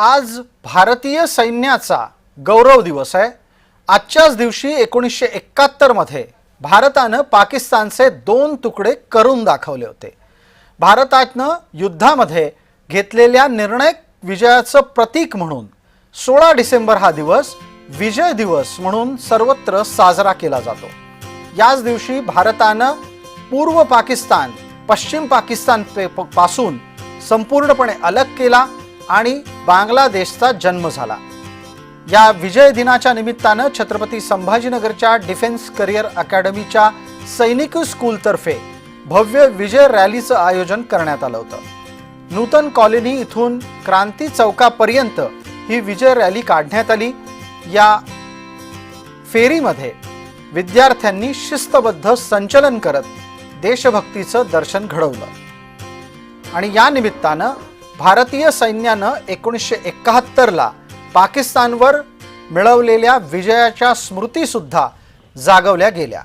आज भारतीय सैन्याचा गौरव दिवस आहे. आजच्याच दिवशी एकोणीसशे एकाहत्तरमध्ये भारतानं पाकिस्तानचे दोन तुकडे करून दाखवले होते. भारतानं युद्धामध्ये घेतलेल्या निर्णायक विजयाचं प्रतीक म्हणून सोळा डिसेंबर हा दिवस विजय दिवस म्हणून सर्वत्र साजरा केला जातो. याच दिवशी भारतानं पूर्व पाकिस्तान पश्चिम पाकिस्तान पे- पासून संपूर्णपणे अलग केला. आणि बांगलादेशचा जन्म झाला. या विजय दिनाच्या निमित्तानं छत्रपती संभाजीनगरच्या डिफेन्स करिअर अकॅडमीच्या सैनिक स्कूलतर्फे भव्य विजय रॅलीचं आयोजन करण्यात आलं होतं. नूतन कॉलनी इथून क्रांती चौकापर्यंत ही विजय रॅली काढण्यात आली. या फेरीमध्ये विद्यार्थ्यांनी शिस्तबद्ध संचलन करत देशभक्तीचं दर्शन घडवलं. आणि या निमित्तानं भारतीय सैन्यानं एकोणीसशे एकाहत्तरला पाकिस्तानवर मिळवलेल्या विजयाच्या स्मृतीसुद्धा जागवल्या गेल्या.